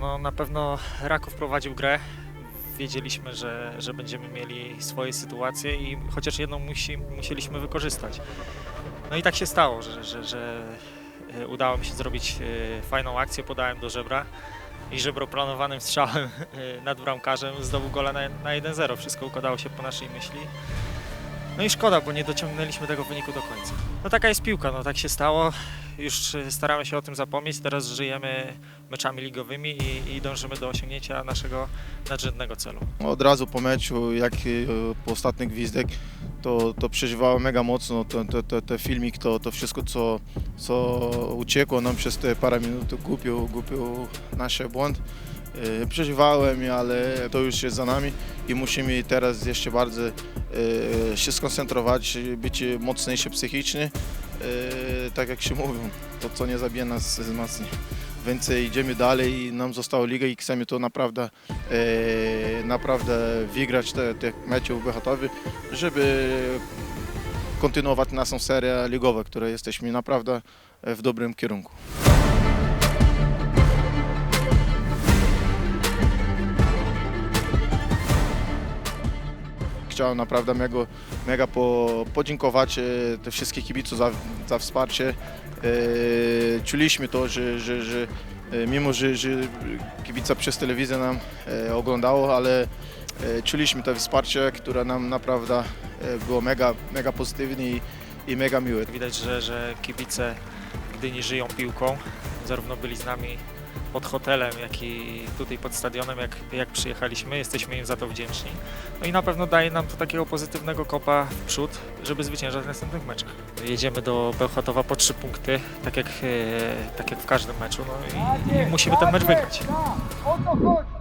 no na pewno Raków prowadził grę. Wiedzieliśmy, że, że będziemy mieli swoje sytuacje i chociaż jedną musi, musieliśmy wykorzystać. No i tak się stało, że, że, że e, udało mi się zrobić e, fajną akcję, podałem do żebra i żebro planowanym strzałem e, nad bramkarzem zdobył gola na, na 1-0. Wszystko układało się po naszej myśli. No i szkoda, bo nie dociągnęliśmy tego wyniku do końca. No taka jest piłka, no tak się stało. Już staramy się o tym zapomnieć. Teraz żyjemy meczami ligowymi i, i dążymy do osiągnięcia naszego nadrzędnego celu. Od razu po meczu, jak e, po ostatni gwizdek, to, to przeżywałem mega mocno ten to, to filmik, to, to wszystko, co, co uciekło nam przez te parę minut, głupił, głupił nasz błąd. E, Przeżywałem, ale to już jest za nami i musimy teraz jeszcze bardziej e, się skoncentrować, być mocniejsi psychicznie. E, Tak jak się mówią, to co nie zabije nas wzmacnia. Więc idziemy dalej i nam została liga i chcemy to naprawdę, naprawdę wygrać te, te mecze w Bechotowie, żeby kontynuować naszą serię ligową, której jesteśmy naprawdę w dobrym kierunku. Chciałem naprawdę mega, mega po, podziękować te wszystkich kibiców za, za wsparcie. E, Czuliśmy to, że, że, że e, mimo, że, że kibica przez telewizję nam e, oglądało, ale czuliśmy to wsparcie, które nam naprawdę było mega, mega pozytywne i, i mega miłe. Widać, że, że kibice Gdyni żyją piłką. Zarówno byli z nami pod hotelem, jak i tutaj pod stadionem, jak, jak przyjechaliśmy. Jesteśmy im za to wdzięczni. No i na pewno daje nam to takiego pozytywnego kopa w przód, żeby zwyciężać w następnych meczach. Jedziemy do Bełchatowa po trzy punkty, tak jak, e, tak jak w każdym meczu. No i, i musimy ten mecz wygrać. O to chodzi!